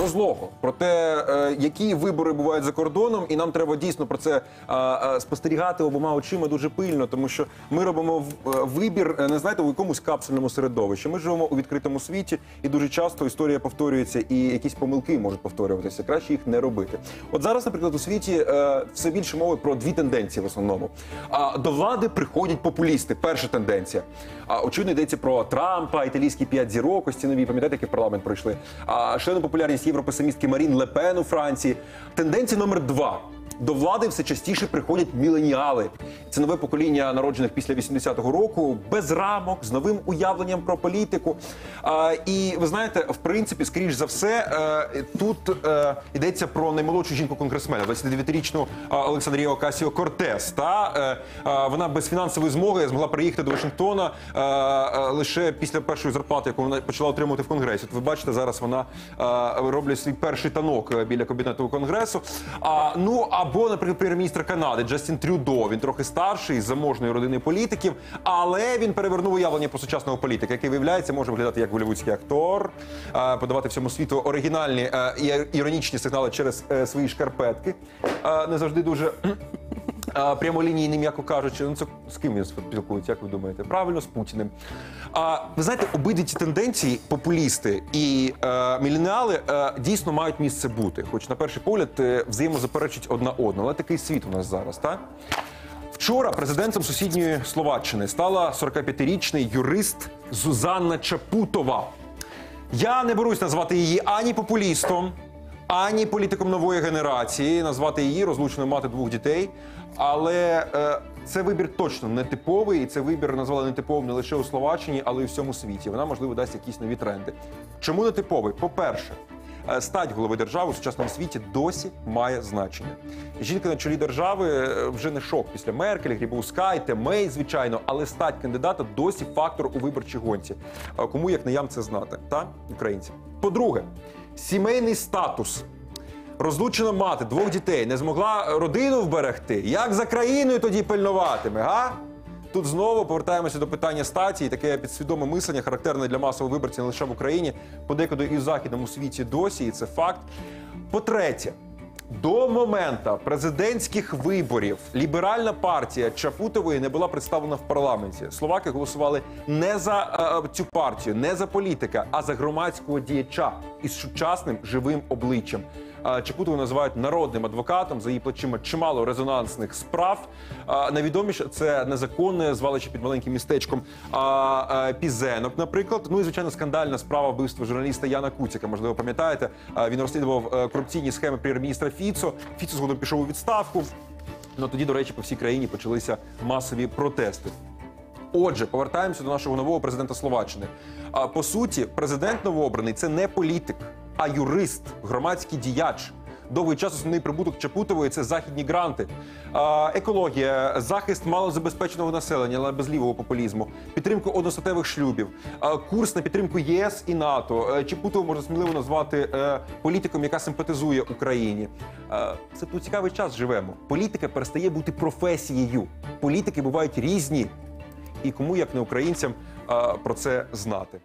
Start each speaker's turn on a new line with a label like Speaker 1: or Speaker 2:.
Speaker 1: Розлого про те, е, які вибори бувають за кордоном, і нам треба дійсно про це е, е, спостерігати обома очима дуже пильно, тому що ми робимо вибір не знаєте у якомусь капсульному середовищі. Ми живемо у відкритому світі, і дуже часто історія повторюється, і якісь помилки можуть повторюватися. Краще їх не робити. От зараз, наприклад, у світі все більше мови про дві тенденції в основному. До влади приходять популісти. Перша тенденція. А очевидно йдеться про Трампа, італійські п'ять зірок, ось ці нові, пам'ятаєте, які в парламент пройшли. А шалену популярність європесимістки Марін Лепен у Франції. Тенденція номер два. До влади все частіше приходять міленіали. Це нове покоління народжених після 80-го року, без рамок, з новим уявленням про політику. А, і ви знаєте, в принципі, скоріш за все, е, тут е, йдеться про наймолодшу жінку конгресмена, 29-річну е, Олександрію Окасіо Кортес. Та е, е, вона без фінансової змоги змогла приїхати до Вашингтона е, е, лише після першої зарплати, яку вона почала отримувати в конгресі. От ви бачите, зараз вона е, роблять свій перший танок біля кабінету конгресу. А ну або, наприклад, прем'єр-міністр Канади Джастін Трюдо. Він трохи старший з заможної родини політиків, але він перевернув уявлення про сучасного політика, який виявляється, може виглядати як голівудський актор, е, подавати всьому світу оригінальні е, і іронічні сигнали через е, свої шкарпетки. Е, Не завжди дуже. Прямолінійний, м'яко кажучи, ну це з ким він спілкується, як ви думаєте? Правильно, з Путіним. А ви знаєте, обидві ці тенденції, популісти і е, міленіали, е, дійсно мають місце бути. Хоч на перший погляд е, одна одну. Але такий світ у нас зараз, так? Вчора президентом сусідньої Словаччини стала 45-річний юрист Зузанна Чапутова. Я не берусь назвати її ані популістом, ані політиком нової генерації, назвати її розлучною мати двох дітей. Але е, це вибір точно не типовий, і це вибір назвали нетиповим не лише у Словаччині, але й у всьому світі. Вона можливо дасть якісь нові тренди. Чому не типовий? По-перше, е, стать голови держави у сучасному світі досі має значення. Жінка на чолі держави е, вже не шок після Меркель, Грібоускайте, Мей, звичайно, але стать кандидата досі фактор у виборчій гонці. Е, Кому як не ям це знати, та українці. По-друге, сімейний статус. Розлучена мати двох дітей не змогла родину вберегти. Як за країною тоді пильнуватиме? Га? Тут знову повертаємося до питання статі, і таке підсвідоме мислення, характерне для масових виборців не лише в Україні, подекуди і в західному світі досі, і це факт. По-третє, до моменту президентських виборів ліберальна партія Чапутової не була представлена в парламенті. Словаки голосували не за е, цю партію, не за політика, а за громадського діяча із сучасним живим обличчям. Чапутову називають народним адвокатом. За її плечима чимало резонансних справ. Найвідоміше це незаконне звалище під маленьким містечком Пізенок, наприклад. Ну і звичайно скандальна справа вбивства журналіста Яна Куціка. Можливо, пам'ятаєте, він розслідував е, корупційні схеми прем'єр-міністра Фіцо. Фіцо згодом пішов у відставку. Ну тоді, до речі, по всій країні почалися масові протести. Отже, повертаємося до нашого нового президента Словаччини. По суті, президент новообраний це не політик, а юрист, громадський діяч. Довгий час основний прибуток Чапутової це західні гранти, екологія, захист малозабезпеченого населення, але без лівого популізму, підтримку одностатевих шлюбів, курс на підтримку ЄС і НАТО. Е, Чапутову можна сміливо назвати е, політиком, яка симпатизує Україні. Е, Це тут цікавий час живемо. Політика перестає бути професією. Політики бувають різні і кому як не українцям про це знати.